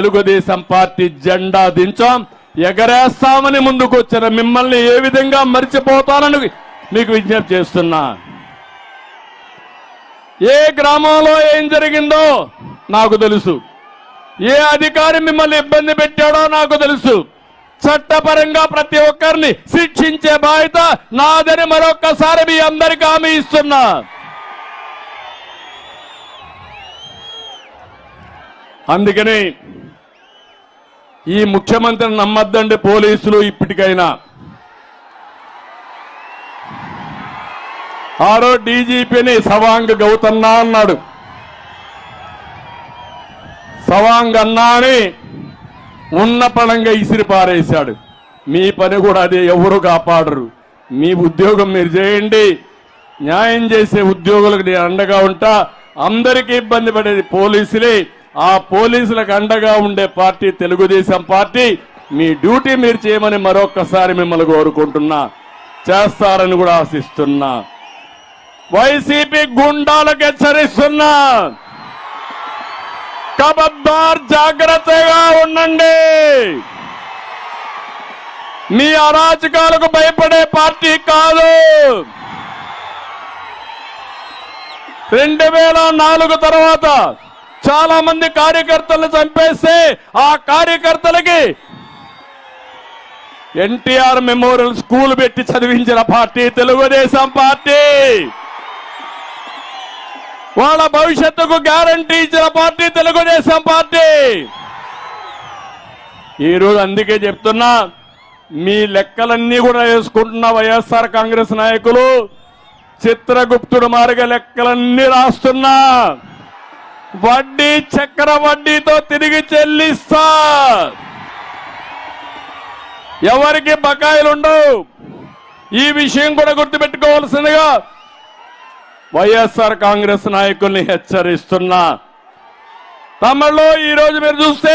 Telugu Desam party జెండా దించాం. ఎగరేస్తామని ముందుకు వచ్చిన మిమ్మల్ని ఏ విధంగా మర్చిపోతానని మీకు విజ్ఞప్తి చేస్తున్నా. ఏ గ్రామంలో ఏం జరిగిందో నాకు తెలుసు. ఏ అధికారి మిమ్మల్ని ఇబ్బంది పెట్టాడో నాకు తెలుసు. చట్టపరంగా ప్రతి ఒక్కరిని శిక్షించే బాధ్యత నాదని మరొక్కసారి మీ అందరికీ హామీ ఇస్తున్నా. అందుకని ఈ ముఖ్యమంత్రిని నమ్మద్దండి పోలీసులు ఇప్పటికైనా. ఆరో డీజీపీని సవాంగ్ గౌతన్నా అన్నాడు. సవాంగ్ అన్నా అని ఉన్న పడంగా ఇసిరి పారేశాడు. మీ పని కూడా అది ఎవరు కాపాడరు. మీ ఉద్యోగం మీరు చేయండి. న్యాయం చేసే ఉద్యోగులకు నేను అండగా ఉంటా. అందరికీ ఇబ్బంది పడేది పోలీసులే. ఆ పోలీసులకు అండగా ఉండే పార్టీ తెలుగుదేశం పార్టీ మీ డ్యూటీ మీరు చేయమని మరొక్కసారి మిమ్మల్ని కోరుకుంటున్నా చేస్తారని కూడా ఆశిస్తున్నా. వైసీపీ గుండాలకు హెచ్చరిస్తున్నా. కబద్దార్ జాగ్రత్తగా ఉండండి. మీ అరాచకాలకు భయపడే పార్టీ కాదు. రెండు వేల నాలుగు తర్వాత చాలా మంది కార్యకర్తలను చంపేస్తే ఆ కార్యకర్తలకి ఎన్టీఆర్ మెమోరియల్ స్కూల్ పెట్టి చదివించిన పార్టీ తెలుగుదేశం పార్టీ. వాళ్ళ భవిష్యత్తుకు గ్యారంటీ ఇచ్చిన పార్టీ తెలుగుదేశం పార్టీ. ఈరోజు అందుకే చెప్తున్నా మీ లెక్కలన్నీ కూడా వేసుకుంటున్న వైఎస్ఆర్ కాంగ్రెస్ నాయకులు చిత్రగుప్తుడు మార్గ లెక్కలన్నీ రాస్తున్నా. వడ్డీ చక్ర వడ్డీతో తిరిగి చెల్లిస్తా. ఎవరికి బకాయిలుండవు ఈ విషయం కూడా గుర్తుపెట్టుకోవాల్సిందిగా వైఎస్ఆర్ కాంగ్రెస్ నాయకుల్ని హెచ్చరిస్తున్నా. తమలో ఈ రోజు మీరు చూస్తే